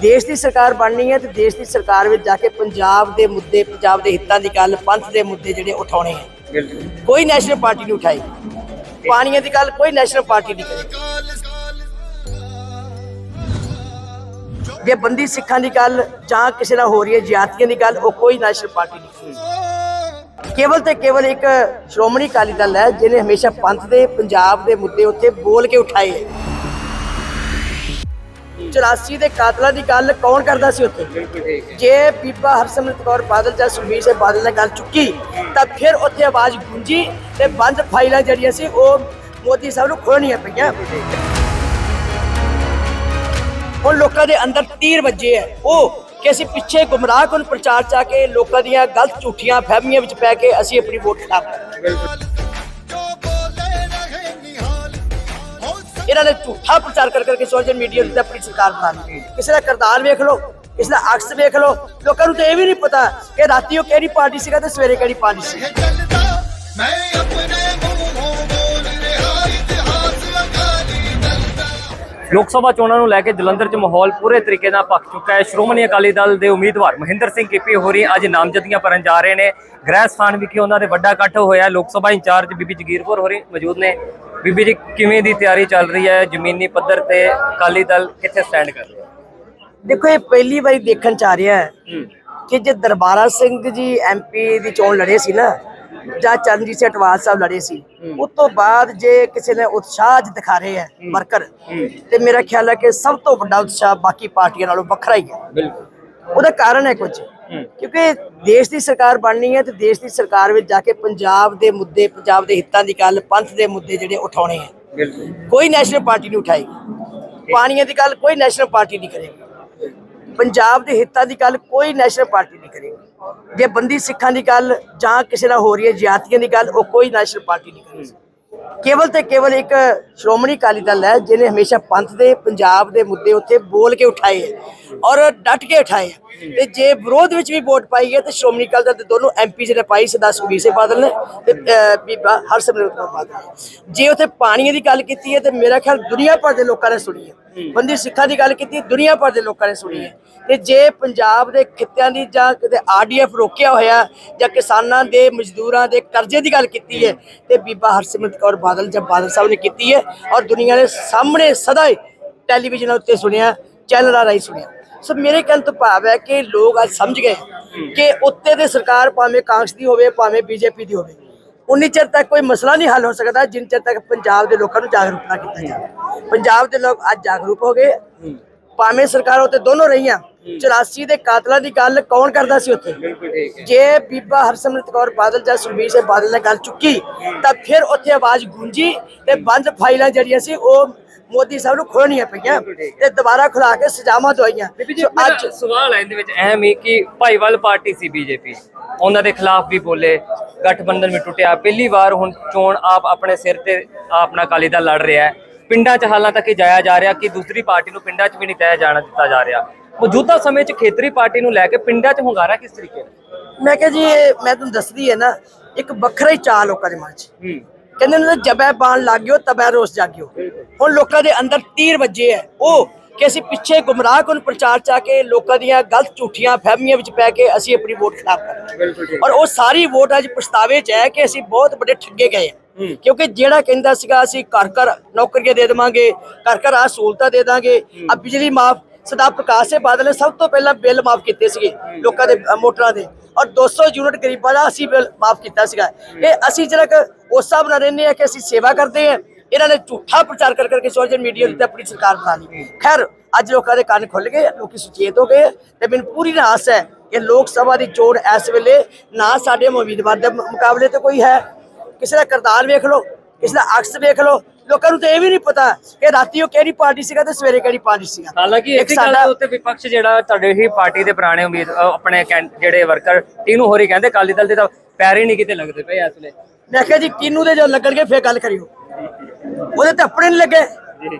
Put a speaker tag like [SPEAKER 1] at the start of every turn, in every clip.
[SPEAKER 1] ਦੇਸ਼ ਦੀ ਸਰਕਾਰ ਬਣਨੀ ਹੈ ਤੇ ਦੇਸ਼ ਦੀ ਸਰਕਾਰ ਵਿੱਚ ਜਾ ਕੇ ਪੰਜਾਬ ਦੇ ਮੁੱਦੇ ਪੰਜਾਬ ਦੇ ਹਿੱਤਾਂ ਦੀ ਗੱਲ ਪੰਥ ਦੇ ਮੁੱਦੇ ਜਿਹੜੇ ਉਠਾਉਣੇ ਹੈ। ਕੋਈ ਨੈਸ਼ਨਲ ਪਾਰਟੀ ਨਹੀਂ ਉਠਾਏਗੀ ਪਾਣੀਆਂ ਦੀ ਗੱਲ ਕੋਈ ਨੈਸ਼ਨਲ ਪਾਰਟੀ ਨਹੀਂ ਕਰੇਗੀ ਜੇ ਬੰਦੀ ਸਿੱਖਾਂ ਦੀ ਗੱਲ ਜਾਂ ਕਿਸੇ ਨਾਲ ਹੋ ਰਹੀ ਹੈ ਜਿਆਤੀਆਂ ਦੀ ਗੱਲ ਉਹ ਕੋਈ ਨੈਸ਼ਨਲ ਪਾਰਟੀ ਨਹੀਂ ਕੇਵਲ ਤੇ ਕੇਵਲ ਇੱਕ ਸ਼੍ਰੋਮਣੀ ਅਕਾਲੀ ਦਲ ਹੈ ਜਿਹਨੇ ਹਮੇਸ਼ਾ ਪੰਥ ਦੇ ਪੰਜਾਬ ਦੇ ਮੁੱਦੇ ਉੱਤੇ ਬੋਲ ਕੇ ਉਠਾਏ ਹੈ। 84 ਦੇ ਕਾਤਲਾਂ ਦੀ ਗੱਲ ਕੌਣ ਕਰਦਾ ਸੀ ਉੱਥੇ? ਜੇ ਬੀਬਾ ਹਰਸਿਮਰਤ ਕੌਰ ਬਾਦਲ ਜਾਂ ਸੁਖਬੀਰ ਸਿੰਘ ਬਾਦਲ ਨੇ ਗੱਲ ਚੁੱਕੀ ਤਾਂ ਫਿਰ ਉੱਥੇ ਆਵਾਜ਼ ਗੂੰਜੀ ਤੇ ਬੰਦ ਫਾਈਲਾਂ ਜਿਹੜੀਆਂ ਸੀ ਉਹ ਮੋਦੀ ਸਾਹਿਬ ਨੂੰ ਖੋਲਣੀਆਂ ਪਈਆਂ। ਹੁਣ ਲੋਕਾਂ ਦੇ ਅੰਦਰ ਤੀਰ ਵੱਜੇ ਹੈ। ਉਹ ਕਿ ਅਸੀਂ ਪਿੱਛੇ ਗੁੰਮਰਾਹ ਕੋਲ ਪ੍ਰਚਾਰ ਚਾ ਕੇ ਲੋਕਾਂ ਦੀਆਂ ਗਲਤ ਝੂਠੀਆਂ ਫਹਿਮੀਆਂ ਵਿੱਚ ਪੈ ਕੇ ਅਸੀਂ ਆਪਣੀ ਵੋਟ ਖਰਾਬ ਕਰ ਇਹਨਾਂ ਨੇ ਝੂਠਾ ਪ੍ਰਚਾਰ ਕਰ ਕਰਕੇ ਸੋਸ਼ਲ ਮੀਡੀਆ ਉੱਤੇ ਆਪਣੀ ਸਰਕਾਰ ਬਣਾ ਲਈ ਕਿਸੇ ਦਾ ਕਰਤਾਰ ਵੇਖ ਲਓ, ਕਿਸੇ ਦਾ ਅਕਸ ਵੇਖ ਲਓ, ਲੋਕਾਂ ਨੂੰ ਤਾਂ ਇਹ ਵੀ ਨਹੀਂ ਪਤਾ ਕਿ ਰਾਤੀ ਉਹ ਕਿਹੜੀ ਪਾਰਟੀ ਸੀਗਾ ਤੇ ਸਵੇਰੇ ਕਿਹੜੀ ਪਾਰਟੀ ਸੀ।
[SPEAKER 2] ਮੈਂ
[SPEAKER 3] ਲੋਕ ਸਭਾ ਚੋਣਾਂ ਨੂੰ ਲੈ ਕੇ ਜਲੰਧਰ 'ਚ ਮਾਹੌਲ ਪੂਰੇ ਤਰੀਕੇ ਨਾਲ ਪੱਕ ਚੁੱਕਾ ਹੈ। ਸ਼੍ਰੋਮਣੀ ਅਕਾਲੀ ਦਲ ਦੇ ਉਮੀਦਵਾਰ ਮਹਿੰਦਰ ਸਿੰਘ ਕੀਪੀ ਹੋਰੀ ਅੱਜ ਨਾਮਜ਼ਦਗੀਆਂ ਭਰਨ ਜਾ ਰਹੇ ਨੇ। ਗ੍ਰਹਿ ਸਥਾਨ ਵਿਖੇ ਉਹਨਾਂ ਦੇ ਵੱਡਾ ਇਕੱਠ ਹੋਇਆ ਲੋਕ ਸਭਾ ਇੰਚਾਰਜ ਬੀਬੀ ਜਗੀਰਪੁਰ ਹੋਰੀ ਮੌਜੂਦ ਨੇ। ਬੀਬੀ ਜੀ ਕਿਵੇਂ ਦੀ ਤਿਆਰੀ ਚੱਲ ਰਹੀ ਹੈ? ਜ਼ਮੀਨੀ ਪੱਧਰ ਤੇ ਅਕਾਲੀ ਦਲ ਕਿੱਥੇ ਸਟੈਂਡ ਕਰ ਰਿਹਾ
[SPEAKER 1] ਦੇਖੋ ਇਹ ਪਹਿਲੀ ਵਾਰੀ ਦੇਖਣ ਚ ਆ ਰਿਹਾ ਹੈ ਕਿ ਜੇ ਦਰਬਾਰਾ ਸਿੰਘ ਜੀ ਐਮਪੀ ਦੀ ਚੋਣ ਲੜੇ ਸੀ ਨਾ ਜਾਂ ਚਰਨਜੀਤ ਸਿੰਘ ਅਟਵਾਲ ਸਾਹਿਬ ਲੜੇ ਸੀ ਉਸ ਤੋਂ ਬਾਅਦ ਜੇ ਕਿਸੇ ਨੇ ਉਤਸ਼ਾਹ ਦਿਖਾ ਰਹੇ ਹੈ ਵਰਕਰ ਤੇ ਮੇਰਾ ਖਿਆਲ ਹੈ ਕਿ ਸਭ ਤੋਂ ਵੱਡਾ ਉਤਸ਼ਾਹ ਬਾਕੀ ਪਾਰਟੀਆਂ ਨਾਲੋਂ ਵੱਖਰਾ ਹੀ ਹੈ।
[SPEAKER 3] ਬਿਲਕੁਲ।
[SPEAKER 1] ਉਹਦਾ ਕਾਰਨ ਹੈ ਕੁਝ। ਕਿਉਂਕਿ ਦੇਸ਼ ਦੀ ਸਰਕਾਰ ਬਣਨੀ ਹੈ ਤੇ ਦੇਸ਼ ਦੀ ਸਰਕਾਰ ਵਿੱਚ ਜਾ ਕੇ ਪੰਜਾਬ ਦੇ ਮੁੱਦੇ ਪੰਜਾਬ ਦੇ ਹਿੱਤਾਂ ਦੀ ਗੱਲ ਪੰਥ ਦੇ ਮੁੱਦੇ ਜਿਹੜੇ ਉਠਾਉਣੇ ਹੈ।
[SPEAKER 3] ਬਿਲਕੁਲ।
[SPEAKER 1] ਕੋਈ ਨੈਸ਼ਨਲ ਪਾਰਟੀ ਨਹੀਂ ਉਠਾਏਗੀ। ਪਾਣੀਆਂ ਦੀ ਗੱਲ ਕੋਈ ਨੈਸ਼ਨਲ ਪਾਰਟੀ ਨਹੀਂ ਕਰੇਗੀ। ਪੰਜਾਬ ਦੇ ਹਿੱਤਾਂ ਦੀ ਗੱਲ ਕੋਈ ਨੈਸ਼ਨਲ ਪਾਰਟੀ ਨਹੀਂ ਕਰੇਗੀ। ਜੇ ਬੰਦੀ ਸਿੱਖਾਂ ਦੀ ਗੱਲ ਜਾਂ ਕਿਸੇ ਨਾਲ ਹੋ ਰਹੀ ਹੈ, ਜਿਆਤੀਆਂ ਦੀ ਗੱਲ, ਉਹ ਕੋਈ ਨੈਸ਼ਨਲ ਪਾਰਟੀ ਨਹੀਂ ਕਰੇਗੀ। ਕੇਵਲ ਤੇ ਕੇਵਲ ਇੱਕ ਸ਼੍ਰੋਮਣੀ ਅਕਾਲੀ ਦਲ ਹੈ, ਜਿਹਨੇ ਹਮੇਸ਼ਾ ਪੰਥ ਦੇ, ਪੰਜਾਬ ਦੇ ਮੁੱਦੇ ਉੱਤੇ ਬੋਲ ਕੇ ਉਠਾਏ ਹੈ ਔਰ ਡਟ ਕੇ ਉਠਾਏ ਹੈ। ਤੇ ਜੇ ਵਿਰੋਧ ਵਿੱਚ ਵੀ ਵੋਟ ਪਾਈ ਹੈ, ਤੇ ਸ਼੍ਰੋਮਣੀ ਅਕਾਲੀ ਦਲ ਦੇ ਦੋਨੋਂ ਐਮਪੀ ਜਿਹੜੇ ਪਾਈ, ਸਰਦਾਰ ਸੁਖਬੀਰ ਸਿੰਘ ਬਾਦਲ ਨੇ ਤੇ ਬੀਬਾ ਹਰਸਿਮਰਤ ਕੌਰ ਬਾਦਲ ਨੇ। ਜੇ ਉੱਥੇ ਪਾਣੀਆਂ ਦੀ ਗੱਲ ਕੀਤੀ ਹੈ, ਤੇ ਮੇਰਾ ਖਿਆਲ ਦੁਨੀਆ ਭਰ ਦੇ ਲੋਕਾਂ ਨੇ ਸੁਣੀ ਹੈ। ਬੰਦੀ ਸਿੱਖਾਂ ਦੀ ਗੱਲ ਕੀਤੀ, ਦੁਨੀਆ ਭਰ ਦੇ ਲੋਕਾਂ ਨੇ ਸੁਣੀ ਹੈ। ਤੇ ਜੇ ਪੰਜਾਬ ਦੇ ਖਿੱਤਿਆਂ ਦੀ ਜਾਂ ਕਿਤੇ ਆਰਡੀਐਫ ਰੋਕਿਆ ਹੋਇਆ ਜਾਂ ਕਿਸਾਨਾਂ ਦੇ ਮਜ਼ਦੂਰਾਂ ਦੇ ਕਰਜ਼ੇ ਦੀ ਗੱਲ ਕੀਤੀ ਹੈ ਤੇ ਬੀਬਾ ਹਰਸਿਮਰਤ ਕੌਰ ਬਾਦਲ ਜਾਂ ਬਾਦਲ ਸਾਹਿਬ ਨੇ ਕੀਤੀ ਹੈ ਔਰ ਦੁਨੀਆ ਦੇ ਸਾਹਮਣੇ ਸਦਾ ਹੀ ਟੈਲੀਵਿਜ਼ਨ ਉੱਤੇ ਸੁਣਿਆ ਚੈਨਲਾਂ ਰਾਹੀਂ ਸੁਣਿਆ। ਸੋ ਮੇਰੇ ਕਹਿਣ ਤੋਂ ਭਾਵ ਹੈ ਕਿ ਲੋਕ ਅੱਜ ਸਮਝ ਗਏ ਕਿ ਉੱਤੇ ਦੇ ਸਰਕਾਰ ਭਾਵੇਂ ਕਾਂਗਰਸ ਦੀ ਹੋਵੇ ਭਾਵੇਂ ਬੀਜੇਪੀ ਦੀ ਹੋਵੇ ਉਨੀ ਚਿਰ ਤੱਕ ਕੋਈ ਮਸਲਾ ਨਹੀਂ ਹੱਲ ਹੋ ਸਕਦਾ ਜਿੰਨ ਚਿਰ ਤੱਕ ਪੰਜਾਬ ਦੇ ਲੋਕਾਂ ਨੂੰ ਜਾਗਰੂਕ ਨਾ ਕੀਤਾ ਜਾਵੇ। ਪੰਜਾਬ ਦੇ ਲੋਕ ਅੱਜ ਜਾਗਰੂਕ ਹੋ ਗਏ। ਭਾਵੇਂ ਸਰਕਾਰ ਉੱਤੇ ਦੋਨੋਂ ਰਹੀਆਂ 84 ਦੇ ਕਾਤਲਾਂ ਦੀ ਗੱਲ ਕੌਣ ਕਰਦਾ ਸੀ ਉੱਥੇ?
[SPEAKER 3] ਹੈ।
[SPEAKER 1] ਜੇ ਬੀਬਾ ਹਰਸਿਮਰਤ ਕੌਰ ਬਾਦਲ ਜਾਂ ਸੁਖਬੀਰ ਸਿੰਘ ਬਾਦਲ ਨੇ ਗੱਲ ਚੁੱਕੀ ਤਾਂ ਫਿਰ ਉੱਥੇ ਆਵਾਜ਼ ਗੂੰਜੀ ਤੇ ਬੰਦ ਫਾਈਲਾਂ ਜਿਹੜੀਆਂ ਸੀ ਉਹ ਮੋਦੀ ਸਾਹਿਬ ਨੂੰ ਖੋਲਣੀਆਂ ਪਈਆਂ ਤੇ ਦੁਬਾਰਾ ਖੁਲਾ ਕੇ ਸਜ਼ਾਵਾਂ ਦਵਾਈਆਂ।
[SPEAKER 3] ਅੱਜ ਸਵਾਲ ਹੈ ਇਹਦੇ ਵਿੱਚ ਅਹਿਮ ਹੀ ਕਿ ਭਾਈਵਾਲ ਪਾਰਟੀ ਸੀ ਬੀਜੇਪੀ। ਉਹਨਾਂ ਦੇ ਖਿਲਾਫ ਵੀ ਬੋਲੇ ਗਠਬੰਧਨ ਵੀ ਟੁੱਟਿਆ। ਪਹਿਲੀ ਵਾਰ ਹੁਣ ਚੋਣ ਆਪ ਆਪਣੇ ਸਿਰ ਤੇ ਆਪਣਾ ਅਕਾਲੀ ਦਲ ਲੜ ਰਿਹਾ ਹੈ। ਪਿੰਡਾਂ 'ਚ ਹਾਲਾਂ ਤੱਕ ਇਹ ਜਾਇਆ ਜਾ ਰਿਹਾ ਕਿ ਦੂਸਰੀ ਪਾਰਟੀ ਨੂੰ ਪਿੰਡਾਂ 'ਚ ਵੀ ਨਹੀਂ ਤੈਅ ਜਾਣਾ ਦਿੱਤਾ ਜਾ ਰਿਹਾ। ਮੌਜੂਦਾ ਸਮੇਂ 'ਚ ਖੇਤਰੀ ਪਾਰਟੀ ਨੂੰ ਲੈ ਕੇ ਪਿੰਡਾਂ 'ਚ ਹੁੰਗਾਰਾ ਕਿਸ ਤਰੀਕੇ ਨਾਲ?
[SPEAKER 1] ਮੈਂ ਕਿਹਾ ਜੀ ਇਹ ਮੈਂ ਤੁਹਾਨੂੰ ਦੱਸਦੀ ਹੈ ਨਾ ਇੱਕ ਵੱਖਰਾ ਹੀ ਚਾਲ ਲੋਕਾਂ ਦੇ ਮਨ 'ਚ। ਕਹਿੰਦੇ ਨੇ ਜਬੈ ਬਾਣ ਲੱਗਿਓ ਤਬੈ ਰੋਸ ਜਾਗਿਓ। ਹੁਣ ਲੋਕਾਂ ਦੇ ਅੰਦਰ ਤੀਰ ਵੱਜੇ ਹੈ ਉਹ ਕਿ ਅਸੀਂ ਪਿੱਛੇ ਗੁੰਮਰਾਹ ਕੋਲ ਪ੍ਰਚਾਰ ਚਾ ਕੇ ਲੋਕਾਂ ਦੀਆਂ ਗਲਤ ਝੂਠੀਆਂ ਫਹਿਮੀਆਂ ਵਿੱਚ ਪੈ ਕੇ ਅਸੀਂ ਆਪਣੀ ਵੋਟ ਖਰਾਬ ਕਰ ਔਰ ਉਹ ਸਾਰੀ ਵੋਟ ਅੱਜ ਪਛਤਾਵੇ 'ਚ ਹੈ ਕਿ ਅਸੀਂ ਬਹੁਤ ਵੱਡੇ ਠੱਗੇ ਗਏ ਹਾਂ। ਕਿਉਂਕਿ ਜਿਹੜਾ ਕਹਿੰਦਾ ਸੀਗਾ ਅਸੀਂ ਘਰ ਘਰ ਨੌਕਰੀਆਂ ਦੇ ਦੇਵਾਂਗੇ ਘਰ ਘਰ ਆ ਸਹੂਲਤਾਂ ਦੇ ਦਾਂਗੇ ਆ ਬਿਜਲੀ ਮਾਫ ਸਰਦਾਰ ਪ੍ਰਕਾਸ਼ ਸਿੰਘ ਬਾਦਲ ਨੇ ਸਭ ਤੋਂ ਪਹਿਲਾਂ ਬਿੱਲ ਮਾਫ ਕੀਤੇ ਸੀਗੇ ਲੋਕਾਂ ਦੇ ਮੋਟਰਾਂ ਦੇ। ਔਰ 200 ਯੂਨਿਟ ਗਰੀਬਾਂ ਦਾ ਅਸੀਂ ਬਿੱਲ ਮਾਫ ਕੀਤਾ ਸੀਗਾ। ਇਹ ਅਸੀਂ ਜਿਹੜਾ ਕਿ ਉਸ ਹਿਸਾਬ ਨਾਲ ਰਹਿੰਦੇ ਆ ਕਿ ਅਸੀਂ ਸੇਵਾ ਕਰਦੇ ਆ ਇਹਨਾਂ ਨੇ ਝੂਠਾ ਪ੍ਰਚਾਰ ਕਰ ਕਰਕੇ ਸੋਸ਼ਲ ਮੀਡੀਆ ਉੱਤੇ ਆਪਣੀ ਸਰਕਾਰ ਬਣਾ ਲਈ। ਖੈਰ, ਅੱਜ ਲੋਕਾਂ ਦੇ ਕੰਨ ਖੁੱਲ ਗਏ, ਲੋਕੀ ਸੁਚੇਤ ਹੋ ਗਏ ਤੇ ਮੈਨੂੰ ਪੂਰੀ ਆਸ ਹੈ ਕਿ ਲੋਕ ਸਭਾ ਦੀ ਚੋਣ ਇਸ ਵੇਲੇ ਨਾ ਸਾਡੇ ਉਮੀਦਵਾਰ ਦੇ ਮੁਕਾਬਲੇ ਤੇ ਕੋਈ ਹੈ। ਕਿਸੇ ਦਾ ਕਰਤਾਰ ਵੇਖ ਲਓ। ਕਿਸੇ ਦਾ ਅਕਸ ਵੇਖ ਲਓ। ਲੋਕਾਂ ਨੂੰ ਤਾਂ ਇਹ ਵੀ ਨਹੀਂ ਪਤਾ ਕਿ ਰਾਤੀ ਉਹ ਕਿਹੜੀ ਪਾਰਟੀ ਸੀਗਾ ਤੇ ਸਵੇਰੇ ਕਿਹੜੀ ਪਾਰਟੀ ਸੀਗਾ।
[SPEAKER 3] ਹਾਲਾਂਕਿ
[SPEAKER 1] ਇੱਕ
[SPEAKER 3] ਇਸੇ ਗੱਲ
[SPEAKER 1] ਸਾਡਾ-
[SPEAKER 3] ਦੇ ਉੱਤੇ ਵਿਪਕਸ਼ ਜਿਹੜਾ ਤੁਹਾਡੇ ਹੀ ਪਾਰਟੀ ਦੇ ਪੁਰਾਣੇ ਉਮੀਦ ਅਹ ਆਪਣੇ ਕੈਂ- ਜਿਹੜੇ ਵਰਕਰ ਤੀਨੂ ਹੋਰੀ ਕਹਿੰਦੇ ਅਕਾਲੀ ਦਲ ਦੇ ਤਾਂ ਪੈਰ ਹੀ ਨਹੀਂ ਕਿਤੇ ਲੱਗਦੇ ਪਏ ਇਸ ਵੇਲੇ।
[SPEAKER 1] ਮੈਂ ਕਿਹਾ ਜੀ ਕਿਨੂੰ ਦੇ ਜਦੋਂ ਲੱਗਣਗੇ ਫੇਰ ਗੱਲ ਕਰਿਓ। ਉਹਦੇ ਤੇ ਆਪਣੇ ਨਹੀਂ ਲੱਗੇ।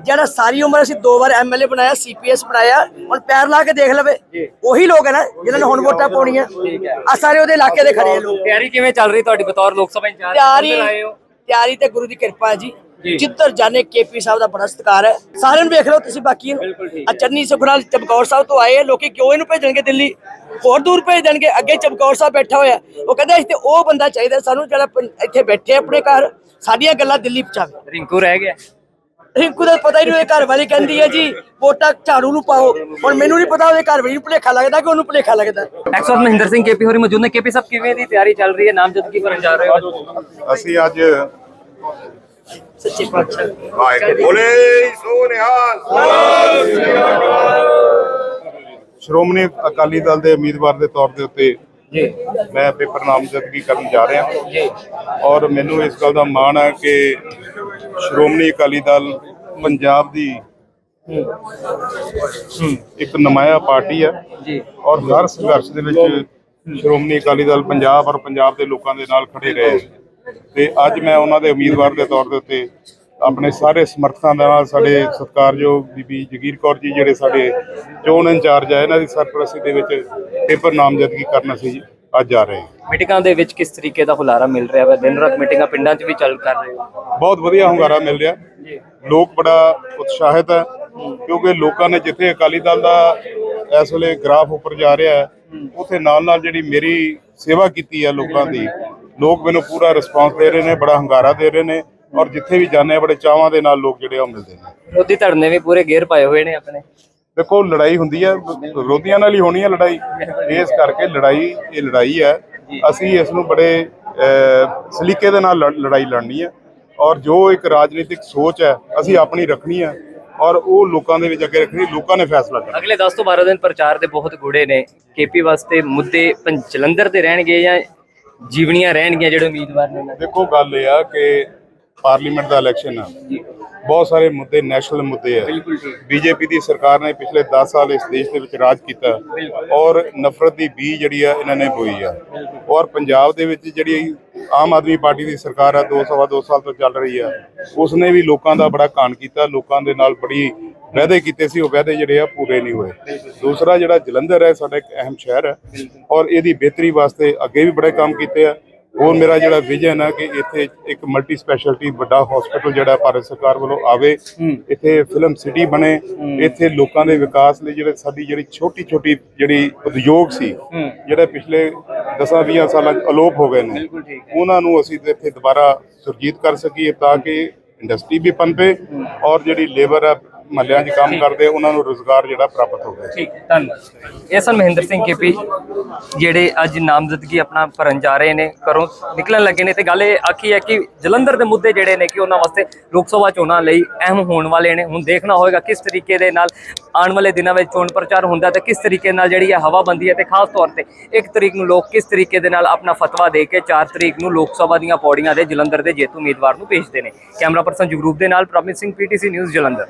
[SPEAKER 1] ਜਿਹੜਾ ਸਾਰੀ ਉਮਰ ਅਸੀਂ ਦੋ ਵਾਰ ਐਮਐਲਏ ਬਣਾਇਆ ਸੀਪੀਐਸ ਬਣਾਇਆ ਹੁਣ ਪੈਰ ਲਾ ਕੇ ਦੇਖ ਲਵੇ। ਉਹੀ ਲੋਕ ਹੈ ਨਾ ਜਿਨ੍ਹਾਂ ਨੇ ਹੁਣ ਵੋਟਾਂ ਪਾਉਣੀਆਂ। ਆ ਸਾਰੇ ਉਹਦੇ ਇਲਾਕੇ ਦੇ ਖੜੇ ਆ ਲੋਕ।
[SPEAKER 3] ਤਿਆਰੀ ਕਿਵੇਂ ਚੱਲ ਰਹੀ ਤੁਹਾਡੀ? ਬਤੌਰ ਲੋਕ ਸਭਾ ਇੰਚਾਰਜ
[SPEAKER 1] ਤਿਆਰੀ
[SPEAKER 3] ਕਿੱਧਰ ਆਏ ਹੋ?
[SPEAKER 1] ਤਿਆਰੀ ਤੇ ਗੁਰੂ ਦੀ ਕਿਰਪਾ ਹੈ ਜੀ। ਜਿੱਧਰ ਜਾਣੇ ਕੇਪੀ ਸਾਹਿਬ ਦਾ ਬੜਾ ਸਤਿਕਾਰ ਹੈ। ਸਾਰਿਆਂ ਨੂੰ ਵੇਖ ਲਓ ਤੁਸੀਂ ਬਾਕੀ ਆ ਚੰਨੀ ਸੁਖਰਾਲ ਚਮਕੌਰ ਸਾਹਿਬ ਤੋਂ ਆਏ ਆ, ਲੋਕੀ ਕਿਉਂ ਇਹਨੂੰ ਭੇਜਣਗੇ ਦਿੱਲੀ? ਹੋਰ ਦੂਰ ਭੇਜ ਦੇਣਗੇ ਅੱਗੇ ਚਮਕੌਰ ਸਾਹਿਬ ਬੈਠਾ ਹੋਇਆ। ਉਹ ਕਹਿੰਦਾ ਤੇ ਉਹ ਬੰਦਾ ਚਾਹੀਦਾ ਸਾਨੂੰ ਜਿਹੜਾ ਇੱਥੇ ਬੈਠੇ ਆਪਣੇ ਘਰ ਸਾਡੀਆਂ ਗੱਲਾਂ ਦਿੱਲੀ ਪਹੁੰਚਾਵੇ।
[SPEAKER 3] ਰਿੰਕੂ ਰਹਿ ਗਿਆ।
[SPEAKER 1] ਰਿੰਕੂ ਦਾ ਪਤਾ ਹੀ ਨਹੀਂ ਉਹਦੇ ਘਰ ਵਾਲੀ ਕਹਿੰਦੀ ਹੈ ਜੀ ਵੋਟਾਂ ਝਾੜੂ ਨੂੰ ਪਾਓ। ਹੁਣ ਮੈਨੂੰ ਨਹੀਂ ਪਤਾ ਉਹਦੇ ਘਰ ਵਾਲੀ ਨੂੰ ਭੁਲੇਖਾ ਲੱਗਦਾ ਕਿ ਉਹਨੂੰ ਭੁਲੇਖਾ ਲੱਗਦਾ।
[SPEAKER 3] ਐਕਸ ਮਹਿੰਦਰ ਸਿੰਘ ਕੇਪੀ ਹੋਰੀ ਮੌਜੂਦ ਨੇ। ਕੇਪੀ ਸਾਹਿਬ ਕਿਵੇਂ ਦੀ ਤਿਆਰੀ ਚੱਲ ਰਹੀ ਹੈ? ਨਾਮਜ਼ਦਗੀ ਕਰਨ ਜਾ ਰਹੇ ਹੋ?
[SPEAKER 4] ਅਸੀਂ ਅੱਜ
[SPEAKER 1] ਸੱਚੇ ਪਾਤਸ਼ਾਹ।
[SPEAKER 4] ਵਾਹਿਗੁਰੂ। ਬੋਲੇ ਸੋ ਨਿਹਾਲ ਸ਼੍ਰੋਮਣੀ ਅਕਾਲੀ ਦਲ ਦੇ ਉਮੀਦਵਾਰ ਦੇ ਤੌਰ ਦੇ ਉੱਤੇ
[SPEAKER 3] ਜੀ।
[SPEAKER 4] ਮੈਂ ਪੇਪਰ ਨਾਮਜ਼ਦਗੀ ਕਰਨ ਜਾ ਰਿਹਾ।
[SPEAKER 3] ਜੀ।
[SPEAKER 4] ਔਰ ਮੈਨੂੰ ਇਸ ਗੱਲ ਦਾ ਮਾਣ ਹੈ ਕਿ ਸ਼੍ਰੋਮਣੀ ਅਕਾਲੀ ਦਲ ਪੰਜਾਬ ਦੀ ਇੱਕ ਨਮਾਇਆ ਪਾਰਟੀ ਹੈ।
[SPEAKER 3] ਜੀ।
[SPEAKER 4] ਔਰ ਹਰ ਸੰਘਰਸ਼ ਦੇ ਵਿੱਚ ਸ਼੍ਰੋਮਣੀ ਅਕਾਲੀ ਦਲ ਪੰਜਾਬ ਔਰ ਪੰਜਾਬ ਦੇ ਲੋਕਾਂ ਦੇ ਨਾਲ ਖੜੇ ਰਹੇ। ਤੇ ਅੱਜ ਮੈਂ ਉਹਨਾਂ ਦੇ ਉਮੀਦਵਾਰ ਦੇ ਤੌਰ ਦੇ ਉੱਤੇ ਆਪਣੇ ਸਾਰੇ ਸਮਰਥਕਾਂ ਦੇ ਨਾਲ ਸਾਡੇ ਸਤਿਕਾਰਯੋਗ ਬੀਬੀ ਜਗੀਰ ਕੌਰ ਜੀ ਜਿਹੜੇ ਸਾਡੇ ਚੋਣ ਇੰਚਾਰਜ ਹੈ ਇਹਨਾਂ ਦੀ ਸਰਪ੍ਰਸਤੀ ਦੇ ਵਿੱਚ ਪੇਪਰ ਨਾਮਜ਼ਦਗੀ ਕਰਨ ਅਸੀਂ ਅੱਜ ਜਾ ਰਹੇ ਹਾਂ।
[SPEAKER 3] ਮੀਟਿੰਗਾਂ ਦੇ ਵਿੱਚ ਕਿਸ ਤਰੀਕੇ ਦਾ ਹੁਲਾਰਾ ਮਿਲ ਰਿਹਾ ਹੈ ਦਿਨ ਰਾਤ ਮੀਟਿੰਗਾਂ ਪਿੰਡਾਂ 'ਚ ਵੀ ਚੱਲ ਕਰ ਰਹੇ ਹੋ।
[SPEAKER 4] ਬਹੁਤ ਵਧੀਆ ਹੁੰਗਾਰਾ ਮਿਲ ਰਿਹਾ। ਲੋਕ ਬੜਾ ਉਤਸ਼ਾਹਿਤ ਹੈ ਕਿਉਂਕਿ ਲੋਕਾਂ ਨੇ ਜਿੱਥੇ ਅਕਾਲੀ ਦਲ ਦਾ ਇਸ ਵੇਲੇ ਗ੍ਰਾਫ ਉੱਪਰ ਜਾ ਰਿਹਾ ਹੈ ਉਥੇ ਨਾਲ ਨਾਲ ਜਿਹੜੀ ਮੇਰੀ ਸੇਵਾ ਕੀਤੀ ਹੈ ਲੋਕਾਂ ਦੀ ਲੋਕ ਮੈਨੂੰ ਪੂਰਾ ਰਿਸਪਾਂਸ ਦੇ ਰਹੇ ਨੇ ਬੜਾ ਹੰਗਾਰਾ ਦੇ ਰਹੇ ਨੇ। ਔਰ ਜਿੱਥੇ ਵੀ ਜਾਂਦੇ ਆ ਬੜੇ ਚਾਵਾਂ ਦੇ ਨਾਲ ਲੋਕ ਜਿਹੜੇ ਆ ਉਹ ਮਿਲਦੇ ਨੇ।
[SPEAKER 3] ਵਿਰੋਧੀ ਧੜ ਨੇ ਵੀ ਪੂਰੇ ਗੇਅਰ ਪਾਏ ਹੋਏ ਨੇ ਆਪਣੇ।
[SPEAKER 4] ਦੇਖੋ ਲੜਾਈ ਹੁੰਦੀ ਹੈ ਵਿਰੋਧੀਆਂ ਨਾਲ ਹੀ ਹੋਣੀ ਹੈ ਲੜਾਈ। ਇਸ ਕਰਕੇ ਲੜਾਈ ਇਹ ਲੜਾਈ ਹੈ ਅਸੀਂ ਇਸ ਨੂੰ ਬੜੇ ਸਲੀਕੇ ਦੇ ਨਾਲ ਲੜ- ਲੜਾਈ ਲੜਨੀ ਹੈ ਔਰ ਜੋ ਇੱਕ ਰਾਜਨੀਤਿਕ ਸੋਚ ਹੈ ਅਸੀਂ ਆਪਣੀ ਰੱਖਣੀ ਹੈ ਔਰ ਉਹ ਲੋਕਾਂ ਦੇ ਵਿੱਚ ਅੱਗੇ ਰੱਖਣੀ ਲੋਕਾਂ ਨੇ ਫੈਸਲਾ ਕਰਨਾ।
[SPEAKER 3] ਅਗਲੇ 10 ਤੋਂ 12 ਦਿਨ ਪ੍ਰਚਾਰ ਦੇ ਬਹੁਤ ਗੂੜੇ ਨੇ। ਕੇਪੀ ਵਾਸਤੇ ਮੁੱਦੇ ਜਲੰਧਰ ਦੇ ਰਹਿਣਗੇ ਜਾਂ ਜੀਵਨੀਆਂ ਰਹਿਣਗੀਆਂ ਜਿਹੜੇ ਉਮੀਦਵਾਰ ਨੇ
[SPEAKER 4] ਦੇਖੋ ਗੱਲ ਇਹ ਆ ਕਿ ਪਾਰਲੀਮੈਂਟ ਦਾ ਇਲੈਕਸ਼ਨ ਆ। ਬਹੁਤ ਸਾਰੇ ਮੁੱਦੇ ਨੈਸ਼ਨਲ ਮੁੱਦੇ ਆ। ਬੀਜੇਪੀ ਦੀ ਸਰਕਾਰ ਨੇ ਪਿਛਲੇ 10 ਸਾਲ ਇਸ ਦੇਸ਼ ਦੇ ਵਿੱਚ ਰਾਜ ਕੀਤਾ। ਔਰ ਨਫ਼ਰਤ ਦੀ ਬੀ ਜਿਹੜੀ ਆ ਇਹਨਾਂ ਨੇ ਬੋਈ ਆ। ਔਰ ਪੰਜਾਬ ਦੇ ਵਿੱਚ ਜਿਹੜੀ ਆਮ ਆਦਮੀ ਪਾਰਟੀ ਦੀ ਸਰਕਾਰ ਆ ਦੋ ਸਵਾ ਦੋ ਸਾਲ ਤੋਂ ਚੱਲ ਰਹੀ ਆ ਉਸਨੇ ਵੀ ਲੋਕਾਂ ਦਾ ਬੜਾ ਕਾਣ ਕੀਤਾ। ਲੋਕਾਂ ਦੇ ਨਾਲ ਬੜੀ ਵਾਅਦੇ ਕੀਤੇ ਸੀ ਉਹ ਵਾਅਦੇ ਜਿਹੜੇ ਆ ਪੂਰੇ ਨਹੀਂ ਹੋਏ। ਦੂਸਰਾ ਜਿਹੜਾ ਜਲੰਧਰ ਹੈ ਸਾਡਾ ਇੱਕ ਅਹਿਮ ਸ਼ਹਿਰ ਹੈ। ਔਰ ਇਹਦੀ ਬਿਹਤਰੀ ਵਾਸਤੇ ਅੱਗੇ ਵੀ ਬੜੇ ਕੰਮ ਕੀਤੇ ਆ। ਹੋਰ ਮੇਰਾ ਜਿਹੜਾ ਵਿਜ਼ਨ ਹੈ ਕਿ ਇੱਥੇ ਇੱਕ ਮਲਟੀ ਸਪੈਸ਼ਲਟੀ ਵੱਡਾ ਹਸਪੀਟਲ ਜਿਹੜਾ ਭਾਰਤ ਸਰਕਾਰ ਵੱਲੋਂ ਆਵੇ ਇੱਥੇ ਫਿਲਮ ਸਿਟੀ ਬਣੇ ਇੱਥੇ ਲੋਕਾਂ ਦੇ ਵਿਕਾਸ ਲਈ ਜਿਹੜੇ ਸਾਡੀ ਜਿਹੜੀ ਛੋਟੀ ਛੋਟੀ ਜਿਹੜੀ ਉਦਯੋਗ ਸੀ ਜਿਹੜੇ ਪਿਛਲੇ 10-20 ਸਾਲਾਂ 'ਚ ਅਲੋਪ ਹੋ ਗਏ ਨੇ ਉਹਨਾਂ ਨੂੰ ਅਸੀਂ ਇੱਥੇ ਦੁਬਾਰਾ ਸੁਰਜੀਤ ਕਰ ਸਕੀਏ ਤਾਂ ਕਿ ਇੰਡਸਟਰੀ ਵੀ ਪਨਪੇ ਔਰ ਜਿਹੜੀ ਲੇਬਰ ਹੈ ਮਹੱਲਿਆਂ 'ਚ ਕੰਮ ਕਰਦੇ ਉਹਨਾਂ ਨੂੰ ਰੋਜ਼ਗਾਰ ਜਿਹੜਾ ਪ੍ਰਾਪਤ ਹੋਵੇ
[SPEAKER 3] ਠੀਕ ਹੈ, ਧੰਨਵਾਦ। ਇਹ ਸਨ ਮਹਿੰਦਰ ਸਿੰਘ ਕੇਪੀ ਜਿਹੜੇ ਅੱਜ ਨਾਮਜ਼ਦਗੀ ਆਪਣਾ ਭਰਨ ਜਾ ਰਹੇ ਨੇ ਘਰੋਂ ਨਿਕਲਣ ਲੱਗੇ ਨੇ ਤੇ ਗੱਲ ਇਹ ਆਖੀ ਹੈ ਕਿ ਜਲੰਧਰ ਦੇ ਮੁੱਦੇ ਜਿਹੜੇ ਨੇ ਕਿ ਉਹਨਾਂ ਵਾਸਤੇ ਲੋਕ ਸਭਾ ਚੋਣਾਂ ਲਈ ਅਹਿਮ ਹੋਣ ਵਾਲੇ ਨੇ। ਹੁਣ ਦੇਖਣਾ ਹੋਏਗਾ ਕਿਸ ਤਰੀਕੇ ਦੇ ਨਾਲ ਆਉਣ ਵਾਲੇ ਦਿਨਾਂ ਵਿੱਚ ਚੋਣ ਪ੍ਰਚਾਰ ਹੁੰਦਾ ਤੇ ਕਿਸ ਤਰੀਕੇ ਨਾਲ ਜਿਹੜੀ ਹੈ ਹਵਾ ਬੰਦੀ ਹੈ ਤੇ ਖਾਸ ਤੌਰ ਤੇ ਇੱਕ ਤਰੀਕ ਨੂੰ ਲੋਕ ਕਿਸ ਤਰੀਕੇ ਦੇ ਨਾਲ ਆਪਣਾ ਫਤਵਾ ਦੇ ਕੇ 4 ਤਰੀਕ ਨੂੰ ਲੋਕ ਸਭਾ ਦੀਆਂ ਪੌੜੀਆਂ ਦੇ ਜਲੰਧਰ ਦੇ ਜੇਤੂ ਉਮੀਦਵਾਰ ਨੂੰ ਭੇਜਦੇ ਨੇ। ਕੈਮਰਾ ਪਰਸਨ ਜਗਰੂਪ ਦੇ ਨਾਲ ਪ੍ਰਮਿਤ ਸਿੰਘ ਪੀਟੀਸੀ ਨਿਊਜ਼ ਜਲੰਧਰ।